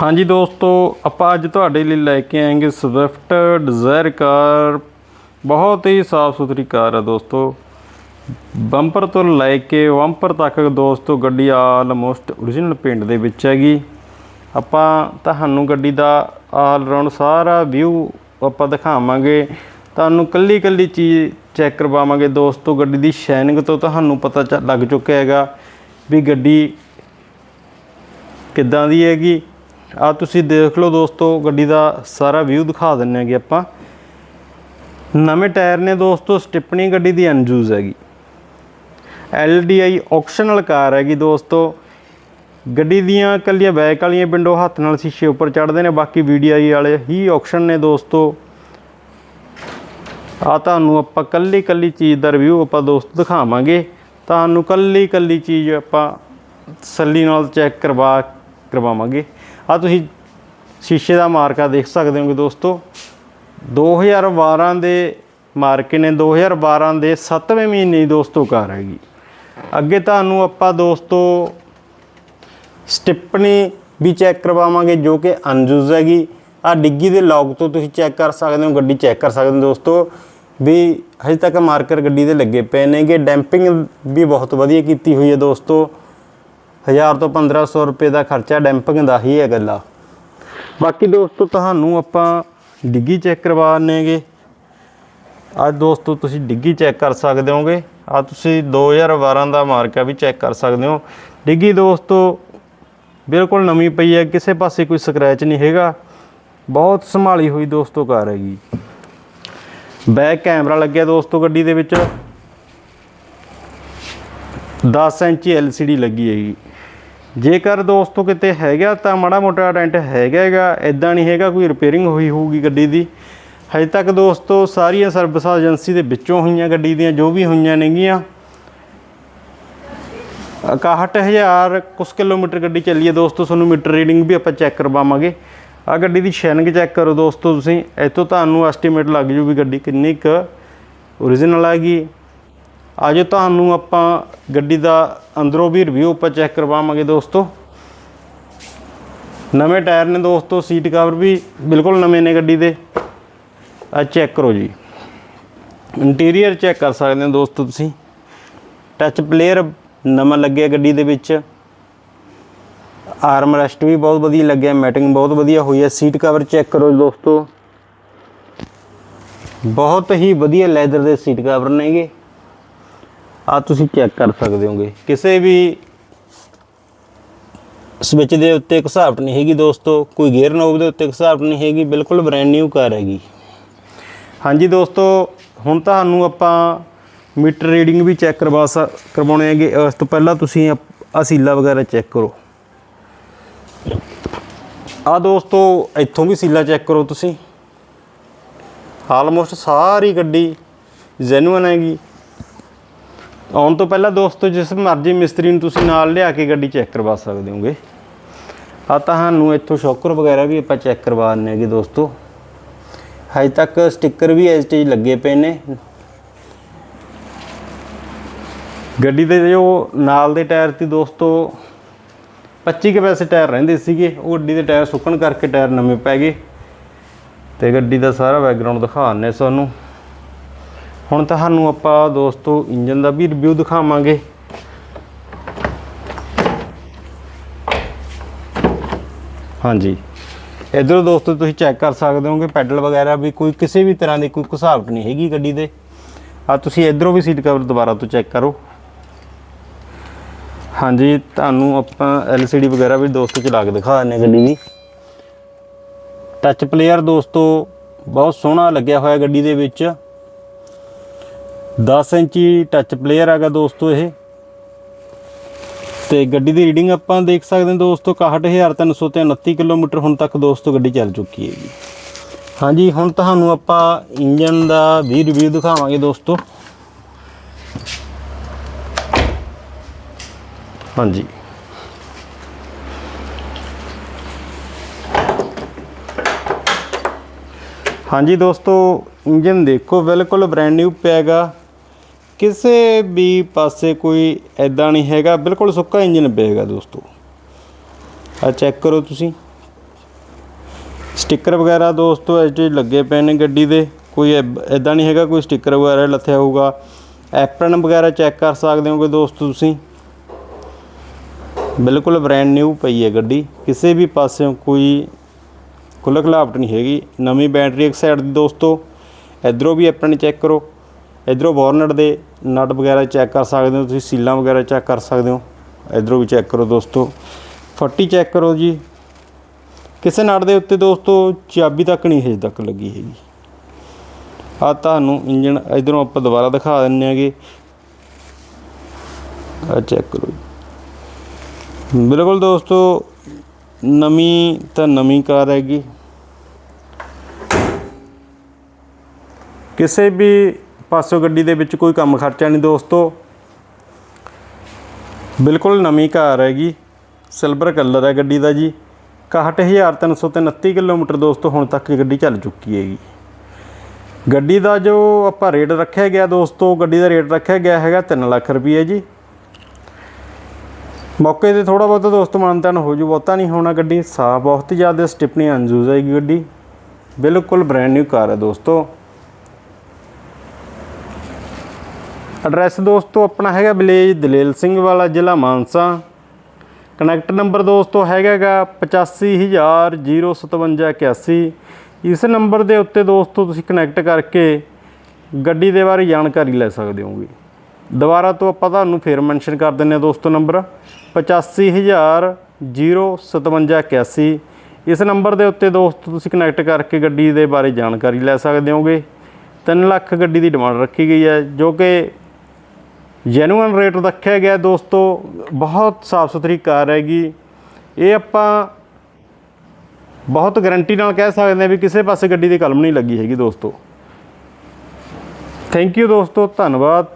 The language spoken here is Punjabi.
ਹਾਂਜੀ ਦੋਸਤੋ, ਆਪਾਂ ਅੱਜ ਤੁਹਾਡੇ ਲਈ ਲੈ ਕੇ ਆਏਗੇ ਸਵਿਫਟ ਡਿਜ਼ਾਇਰ ਕਾਰ ਬਹੁਤ ਹੀ ਸਾਫ਼ ਸੁਥਰੀ ਕਾਰ ਹੈ ਦੋਸਤੋ। ਬੰਪਰ ਤੋਂ ਲੈ ਕੇ ਬੰਪਰ ਤੱਕ ਦੋਸਤੋ, ਗੱਡੀ ਆਲਮੋਸਟ origignal ਪੇਂਟ ਦੇ ਵਿੱਚ ਹੈਗੀ। ਆਪਾਂ ਤੁਹਾਨੂੰ ਗੱਡੀ ਦਾ ਆਲ ਰਾਉਂਡ ਸਾਰਾ ਵਿਊ ਆਪਾਂ ਦਿਖਾਵਾਂਗੇ। ਤੁਹਾਨੂੰ ਕੱਲੀ ਕੱਲੀ ਚੀਜ਼ ਚੈੱਕ ਕਰਵਾਵਾਂਗੇ ਦੋਸਤੋ, ਗੱਡੀ ਦੀ ਸ਼ਾਈਨਿੰਗ ਤੋਂ ਤੁਹਾਨੂੰ ਪਤਾ ਲੱਗ ਚੁੱਕਿਆ ਹੈਗਾ ਵੀ ਗੱਡੀ ਕਿੱਦਾਂ ਦੀ ਹੈਗੀ। ਆ ਤੁਸੀਂ ਦੇਖ ਲਓ ਦੋਸਤੋ, ਗੱਡੀ ਦਾ ਸਾਰਾ ਵਿਊ ਦਿਖਾ ਦਿੰਨੇ ਹੈਗੇ ਆਪਾਂ। ਨਵੇਂ ਟਾਇਰ ਨੇ ਦੋਸਤੋ ਸਟਿਪਣੀ ਗੱਡੀ ਦੀ ਅਨਜੂਜ਼ ਹੈਗੀ। LDI ਆਪਸ਼ਨਲ ਕਾਰ ਹੈਗੀ ਦੋਸਤੋ। ਗੱਡੀ ਦੀਆਂ ਕੱਲੀਆਂ ਬੈਕ ਵਾਲੀਆਂ ਵਿੰਡੋ ਹੱਥ ਨਾਲ ਸ਼ੀਸ਼ੇ ਉੱਪਰ ਚੜ੍ਹਦੇ ਨੇ, ਬਾਕੀ VDI ਵਾਲੇ ਹੀ ਆਪਸ਼ਨ ਨੇ ਦੋਸਤੋ। ਆ ਤੁਹਾਨੂੰ ਆਪਾਂ ਕੱਲੀ ਕੱਲੀ ਚੀਜ਼ ਦਾ ਰਿਵਿਊ ਆਪਾਂ ਦੋਸਤੋ ਦਿਖਾਵਾਂਗੇ। ਤੁਹਾਨੂੰ ਕੱਲੀ ਕੱਲੀ ਚੀਜ਼ ਆਪਾਂ ਸੱਲੀ ਨਾਲ ਚੈੱਕ ਕਰਵਾ ਕਰਵਾਵਾਂਗੇ। ਆ ਤੁਸੀਂ ਸ਼ੀਸ਼ੇ ਦਾ ਮਾਰਕਾ ਦੇਖ ਸਕਦੇ ਹੋਗੇ ਦੋਸਤੋ। 2012 ਦੇ ਮਾਰਕੇ ਨੇ 2012 ਦੇ 7ਵੇਂ ਮਹੀਨੇ ਦੋਸਤੋ ਕਾਰ ਹੈਗੀ। ਅੱਗੇ ਤੁਹਾਨੂੰ ਆਪਾਂ ਦੋਸਤੋ ਸਟਿਪਣੀ ਵੀ ਚੈੱਕ ਕਰਵਾਵਾਂਗੇ ਜੋ ਕਿ ਅਨਯੂਜ਼ ਹੈਗੀ। ਆ ਡਿੱਗੀ ਦੇ ਲੌਗ ਤੋਂ ਤੁਸੀਂ ਚੈੱਕ ਕਰ ਸਕਦੇ ਹੋ, ਗੱਡੀ ਚੈੱਕ ਕਰ ਸਕਦੇ ਹੋ ਦੋਸਤੋ ਵੀ ਹਜੇ ਤੱਕ ਮਾਰਕਰ ਗੱਡੀ ਦੇ ਲੱਗੇ ਪਏ ਨੇਗੇ। ਡੈਂਪਿੰਗ ਵੀ ਬਹੁਤ ਵਧੀਆ ਕੀਤੀ ਹੋਈ ਹੈ ਦੋਸਤੋ। 1000 ਤੋਂ 1500 ਰੁਪਏ ਦਾ ਖਰਚਾ ਡੈਂਪਿੰਗ ਦਾ ਹੀ ਹੈ ਗੱਲਾ ਬਾਕੀ ਦੋਸਤੋ, ਤੁਹਾਨੂੰ ਆਪਾਂ ਡਿੱਗੀ ਚੈੱਕ ਕਰਵਾਣੇਗੇ ਅੱਜ ਦੋਸਤੋ, ਤੁਸੀਂ ਡਿੱਗੀ ਚੈੱਕ ਕਰ ਸਕਦੇ ਹੋਗੇ। ਆ ਤੁਸੀਂ 2012 ਦਾ ਮਾਰਕਾ ਵੀ ਚੈੱਕ ਕਰ ਸਕਦੇ ਹੋ। ਡਿੱਗੀ ਦੋਸਤੋ, ਬਿਲਕੁਲ ਨਵੀਂ ਪਈ ਹੈ, ਕਿਸੇ ਪਾਸੇ ਕੋਈ ਸਕ੍ਰੈਚ ਨਹੀਂ ਹੈਗਾ। ਬਹੁਤ ਸੰਭਾਲੀ ਹੋਈ ਦੋਸਤੋ ਕਾਰ ਹੈਗੀ। ਬੈਕ ਕੈਮਰਾ ਲੱਗਿਆ ਦੋਸਤੋ ਗੱਡੀ ਦੇ ਵਿੱਚ। 10 ਇੰਚੀ LCD ਲੱਗੀ ਹੈਗੀ। ਜੇਕਰ ਦੋਸਤੋ ਕਿਤੇ ਹੈਗਾ ਤਾਂ ਮਾੜਾ ਮੋਟਾ ਡੈਂਟ ਹੈਗਾ ਹੈਗਾ ਇਦਾਂ ਨਹੀਂ ਹੈਗਾ, ਕੋਈ ਰਿਪੇਅਰਿੰਗ ਹੋਈ ਹੋਊਗੀ ਗੱਡੀ ਦੀ। ਹਜੇ ਤੱਕ ਦੋਸਤੋ ਸਾਰੀਆਂ ਸਰਵਿਸ ਏਜੰਸੀ ਦੇ ਵਿੱਚੋਂ ਹੋਈਆਂ ਗੱਡੀ ਦੀਆਂ, ਜੋ ਵੀ ਹੋਈਆਂ ਨੇਗੀਆਂ। 61000 ਕੁਛ ਕਿਲੋਮੀਟਰ ਗੱਡੀ ਚੱਲੀ ਹੈ ਦੋਸਤੋ, ਤੁਹਾਨੂੰ ਮੀਟਰ ਰੀਡਿੰਗ ਵੀ ਆਪਾਂ ਚੈੱਕ ਕਰਵਾਵਾਂਗੇ। ਆ ਗੱਡੀ ਦੀ ਸ਼ੈਨਿੰਗ ਚੈੱਕ ਕਰੋ ਦੋਸਤੋ ਤੁਸੀਂ, ਇੱਥੋਂ ਤੁਹਾਨੂੰ ਐਸਟੀਮੇਟ ਲੱਗ ਜੂ ਵੀ ਗੱਡੀ ਕਿੰਨੀ ਕੁ ਓਰੀਜਨਲ ਹੈਗੀ ਅੱਜ ਤੁਹਾਨੂੰ ਆਪਾਂ ਗੱਡੀ ਦਾ ਅੰਦਰੋਂ ਵੀ ਰਿਵਿਊ ਆਪਾਂ ਚੈੱਕ ਕਰਵਾਵਾਂਗੇ ਦੋਸਤੋ। ਨਵੇਂ ਟਾਇਰ ਨੇ ਦੋਸਤੋ ਸੀਟ ਕਵਰ ਵੀ ਬਿਲਕੁਲ ਨਵੇਂ ਨੇ ਗੱਡੀ ਦੇ। ਆ ਚੈੱਕ ਕਰੋ ਜੀ। ਇੰਟੀਰੀਅਰ ਚੈੱਕ ਕਰ ਸਕਦੇ ਹੋ ਦੋਸਤੋ ਤੁਸੀਂ। ਟੱਚ ਪਲੇਅਰ ਨਵਾਂ ਲੱਗਿਆ ਗੱਡੀ ਦੇ ਵਿੱਚ। ਆਰਮ ਰੈਸਟ ਵੀ ਬਹੁਤ ਵਧੀਆ ਲੱਗਿਆ ਮੈਟਿੰਗ ਬਹੁਤ ਵਧੀਆ ਹੋਈ ਹੈ। ਸੀਟ ਕਵਰ ਚੈੱਕ ਕਰੋ ਦੋਸਤੋ। ਬਹੁਤ ਹੀ ਵਧੀਆ ਲੈਦਰ ਦੇ ਸੀਟ ਕਵਰ ਨੇਗੇ। ਆ ਤੁਸੀਂ ਚੈੱਕ ਕਰ ਸਕਦੇ ਹੋਗੇ। ਕਿਸੇ ਵੀ ਸਵਿਚ ਦੇ ਉੱਤੇ ਘਸਾਵਟ ਨਹੀਂ ਹੈਗੀ ਦੋਸਤੋ। ਕੋਈ ਗੇਅਰ ਨੋਬ ਦੇ ਉੱਤੇ ਘਸਾਵਟ ਨਹੀਂ ਹੈਗੀ, ਬਿਲਕੁਲ ਬ੍ਰੈਂਡ ਨਿਊ ਕਾਰ ਹੈਗੀ। ਹਾਂਜੀ ਦੋਸਤੋ, ਹੁਣ ਤੁਹਾਨੂੰ ਆਪਾਂ ਮੀਟਰ ਰੀਡਿੰਗ ਵੀ ਚੈੱਕ ਕਰਵਾ ਸ ਕਰਵਾਉਣੇ ਹੈਗੇ। ਉਸ ਤੋਂ ਪਹਿਲਾਂ ਤੁਸੀਂ ਅ- ਅਸੀਲਾ ਵਗੈਰਾ ਚੈੱਕ ਕਰੋ। ਆ ਦੋਸਤੋ, ਇੱਥੋਂ ਵੀ ਸੀਲਾ ਚੈੱਕ ਕਰੋ ਤੁਸੀਂ। ਆਲਮੋਸਟ ਸਾਰੀ ਗੱਡੀ ਜੈਨੂਅਨ ਹੈਗੀ। ਆਉਣ ਤੋਂ ਪਹਿਲਾਂ ਦੋਸਤੋ, ਜਿਸ ਮਰਜ਼ੀ ਮਿਸਤਰੀ ਨੂੰ ਤੁਸੀਂ ਨਾਲ ਲਿਆ ਕੇ ਗੱਡੀ ਚੈੱਕ ਕਰਵਾ ਸਕਦੇ ਹੋਗੇ। ਆ ਤੁਹਾਨੂੰ ਇੱਥੋਂ ਸ਼ੌਕਰ ਵਗੈਰਾ ਵੀ ਆਪਾਂ ਚੈੱਕ ਕਰਵਾ ਦਿੰਦੇ ਹੈਗੇ ਦੋਸਤੋ। ਹਜੇ ਤੱਕ ਸਟicker ਵੀ ਐਸ ਟੇਜ ਲੱਗੇ ਪਏ ਨੇ। ਗੱਡੀ ਦੇ ਜੋ ਨਾਲ ਦੇ ਟਾਇਰ ਤੇ ਦੋਸਤੋ 25 ਕੇ ਪੈਸੇ ਟਾਇਰ ਰਹਿੰਦੇ ਸੀਗੇ। ਉਹ ਗੱਡੀ ਦੇ ਟਾਇਰ ਸੁੱਕਣ ਕਰਕੇ ਟਾਇਰ ਨਵੇਂ ਪੈ ਗਏ। ਤੇ ਗੱਡੀ ਦਾ ਸਾਰਾ ਬੈਕਗ੍ਰਾਉਂਡ ਦਿਖਾਉਂਦੇ ਤੁਹਾਨੂੰ। ਹੁਣ ਤੁਹਾਨੂੰ ਆਪਾਂ ਦੋਸਤੋ ਇੰਜਨ ਦਾ ਵੀ ਰਿਵਿਊ ਦਿਖਾਵਾਂਗੇ। ਹਾਂਜੀ। ਇਧਰੋਂ ਦੋਸਤੋ ਤੁਸੀਂ ਚੈੱਕ ਕਰ ਸਕਦੇ ਹੋਗੇ, ਪੈਡਲ ਵਗੈਰਾ ਵੀ ਕੋਈ ਕਿਸੇ ਵੀ ਤਰ੍ਹਾਂ ਦੀ ਕੋਈ ਘੁਸਾਵਟ ਨਹੀਂ ਹੈਗੀ ਗੱਡੀ ਦੇ। ਆ ਤੁਸੀਂ ਇਧਰੋਂ ਵੀ ਸੀਟ ਕਵਰ ਦੁਬਾਰਾ ਤੋਂ ਚੈੱਕ ਕਰੋ। ਹਾਂਜੀ, ਤੁਹਾਨੂੰ ਆਪਾਂ LCD ਵਗੈਰਾ ਵੀ ਦੋਸਤੋ ਚਲਾ ਕੇ ਦਿਖਾ ਦਿੰਦੇ ਹਾਂ ਗੱਡੀ ਦੀ। ਟੱਚ ਪਲੇਅਰ ਦੋਸਤੋ, ਬਹੁਤ ਸੋਹਣਾ ਲੱਗਿਆ ਹੋਇਆ ਗੱਡੀ ਦੇ ਵਿੱਚ। 10 ਇੰਚੀ ਟੱਚ ਪਲੇਅਰ ਹੈਗਾ ਦੋਸਤੋ ਇਹ। ਤੇ ਗੱਡੀ ਦੀ ਰੀਡਿੰਗ ਆਪਾਂ ਦੇਖ ਸਕਦੇ ਹਾਂ ਦੋਸਤੋ 61329 ਕਿਲੋਮੀਟਰ ਹੁਣ ਤੱਕ ਦੋਸਤੋ ਗੱਡੀ ਚੱਲ ਚੁੱਕੀ ਹੈਗੀ। ਹਾਂਜੀ, ਹੁਣ ਤੁਹਾਨੂੰ ਆਪਾਂ ਇੰਜਨ ਦਾ ਵੀ ਰਿਵਿਊ ਦਿਖਾਵਾਂਗੇ ਦੋਸਤੋ। ਹਾਂਜੀ। ਹਾਂਜੀ ਦੋਸਤੋ ਇੰਜਨ ਦੇਖੋ, ਬਿਲਕੁਲ ਬ੍ਰੈਂਡ ਨਿਊ ਪਿਆਗਾ ਕਿਸੇ ਵੀ ਪਾਸੇ ਕੋਈ ਐਦਾਂ ਨਹੀਂ ਹੈਗਾ, ਬਿਲਕੁਲ ਸੁੱਕਾ ਇੰਜਨ ਪਿਆਗਾ ਦੋਸਤੋ। ਆ ਚੈੱਕ ਕਰੋ ਤੁਸੀਂ। ਸਟicker ਵਗੈਰਾ ਦੋਸਤੋ ਐਜੇ ਲੱਗੇ ਪਏ ਨੇ ਗੱਡੀ ਦੇ। ਕੋਈ ਇਦਾਂ ਨਹੀਂ ਹੈਗਾ, ਕੋਈ ਸਟicker ਵਗੈਰਾ ਲੱਥਿਆ ਹੋਊਗਾ। ਐਪਰਨ ਵਗੈਰਾ ਚੈੱਕ ਕਰ ਸਕਦੇ ਹੋਗੇ ਦੋਸਤੋ ਤੁਸੀਂ। ਬਿਲਕੁਲ ਬ੍ਰੈਂਡ ਨਿਊ ਪਈ ਹੈ ਗੱਡੀ। ਕਿਸੇ ਵੀ ਪਾਸਿਓਂ ਕੋਈ ਖੁੱਲ੍ਹ ਖਲਾਵਟ ਨਹੀਂ ਹੈਗੀ। ਨਵੀਂ ਬੈਟਰੀ ਇੱਕ ਸਾਈਡ ਦੀ ਦੋਸਤੋ। ਇਧਰੋਂ ਵੀ ਐਪਰਨ ਚੈੱਕ ਕਰੋ। ਇਧਰੋਂ ਬੋਰਨਟ ਦੇ ਨਟ ਵਗੈਰਾ ਚੈੱਕ ਕਰ ਸਕਦੇ ਹੋ, ਤੁਸੀਂ ਸੀਲਾਂ ਵਗੈਰਾ ਚੈੱਕ ਕਰ ਸਕਦੇ ਹੋ। ਇਧਰੋਂ ਵੀ ਚੈੱਕ ਕਰੋ ਦੋਸਤੋ। ਫੱਟੀ ਚੈੱਕ ਕਰੋ ਜੀ। ਕਿਸੇ ਨਟ ਦੇ ਉੱਤੇ ਦੋਸਤੋ, ਚਾਬੀ ਤੱਕ ਨਹੀਂ ਹਜੇ ਤੱਕ ਲੱਗੀ ਹੈਗੀ। ਆ ਤੁਹਾਨੂੰ ਇੰਜਨ ਇਧਰੋਂ ਆਪਾਂ ਦੁਬਾਰਾ ਦਿਖਾ ਦਿੰਨੇ ਆਗੇ ਆ ਚੈੱਕ ਕਰੋ ਜੀ। ਬਿਲਕੁਲ ਦੋਸਤੋ, ਨਵੀਂ ਤਾਂ ਨਵੀਂ ਕਾਰ ਹੈਗੀ। ਕਿਸੇ ਵੀ ਪਾਸੋਂ ਗੱਡੀ ਦੇ ਵਿੱਚ ਕੋਈ ਕੰਮ ਖਰਚਾ ਨਹੀਂ ਦੋਸਤੋ। ਬਿਲਕੁਲ ਨਵੀਂ ਕਾਰ ਹੈਗੀ ਸਿਲਵਰ ਕਲਰ ਹੈ ਗੱਡੀ ਦਾ ਜੀ। 61329 ਕਿਲੋਮੀਟਰ ਦੋਸਤੋ, ਹੁਣ ਤੱਕ ਗੱਡੀ ਚੱਲ ਚੁੱਕੀ ਹੈਗੀ। ਗੱਡੀ ਦਾ ਜੋ ਆਪਾਂ ਰੇਟ ਰੱਖਿਆ ਗਿਆ ਦੋਸਤੋ, ਗੱਡੀ ਦਾ ਰੇਟ ਰੱਖਿਆ ਗਿਆ ਹੈਗਾ 3 ਲੱਖ ਰੁਪਏ ਜੀ। ਮੌਕੇ ਤੇ ਥੋੜਾ ਬਹੁਤਾ ਦੋਸਤੋ ਮਾਨਤਾਨ ਹੋ ਜੂ, ਬਹੁਤਾ ਨਹੀਂ ਹੋਣਾ ਗੱਡੀ। ਸਾਫ਼ ਬਹੁਤ ਹੀ ਜ਼ਿਆਦਾ ਸਟਿਪਨੀ ਅਨਯੂਜ਼ ਹੈਗੀ ਗੱਡੀ। ਬਿਲਕੁਲ ਬ੍ਰੈਂਡ ਨਿਊ ਕਾਰ ਹੈ ਦੋਸਤੋ। ਐਡਰੈਸ ਦੋਸਤੋ, ਆਪਣਾ ਹੈਗਾ ਵਿਲੇਜ ਦਲੇਲ ਸਿੰਘ ਵਾਲਾ ਜ਼ਿਲ੍ਹਾ ਮਾਨਸਾ। ਕਨੈਕਟ ਨੰਬਰ ਦੋਸਤੋ ਹੈਗਾਗਾ 85005781 ਇਸ ਨੰਬਰ ਦੇ ਉੱਤੇ ਦੋਸਤੋ ਤੁਸੀਂ ਕਨੈਕਟ ਕਰਕੇ ਗੱਡੀ ਦੇ ਬਾਰੇ ਜਾਣਕਾਰੀ ਲੈ ਸਕਦੇ ਹੋਗੇ ਦੁਬਾਰਾ ਤੋਂ ਆਪਾਂ ਤੁਹਾਨੂੰ ਫੇਰ ਮੈਂਸ਼ਨ ਕਰ ਦਿੰਨੇ ਆ ਦੋਸਤੋ ਨੰਬਰ 85005781 ਇਸ ਨੰਬਰ ਦੇ ਉੱਤੇ ਦੋਸਤੋ ਤੁਸੀਂ ਕਨੈਕਟ ਕਰਕੇ ਗੱਡੀ ਦੇ ਬਾਰੇ ਜਾਣਕਾਰੀ ਲੈ ਸਕਦੇ ਹੋਗੇ 3 ਲੱਖ ਗੱਡੀ ਦੀ ਡਿਮਾਂਡ ਰੱਖੀ ਗਈ ਹੈ, ਜੋ ਕਿ ਜੈਨੂਅਨ ਰੇਟ ਰੱਖਿਆ ਗਿਆ ਦੋਸਤੋ, ਬਹੁਤ ਸਾਫ਼ ਸੁਥਰੀ ਕਾਰ ਹੈਗੀ। ਇਹ ਆਪਾਂ ਬਹੁਤ ਗਾਰੰਟੀ ਨਾਲ ਕਹਿ ਸਕਦੇ ਹਾਂ ਵੀ ਕਿਸੇ ਪਾਸੇ ਗੱਡੀ ਦੀ ਕਲਮ ਨਹੀਂ ਲੱਗੀ ਹੈਗੀ ਦੋਸਤੋ। ਥੈਂਕ ਯੂ ਦੋਸਤੋ, ਧੰਨਵਾਦ।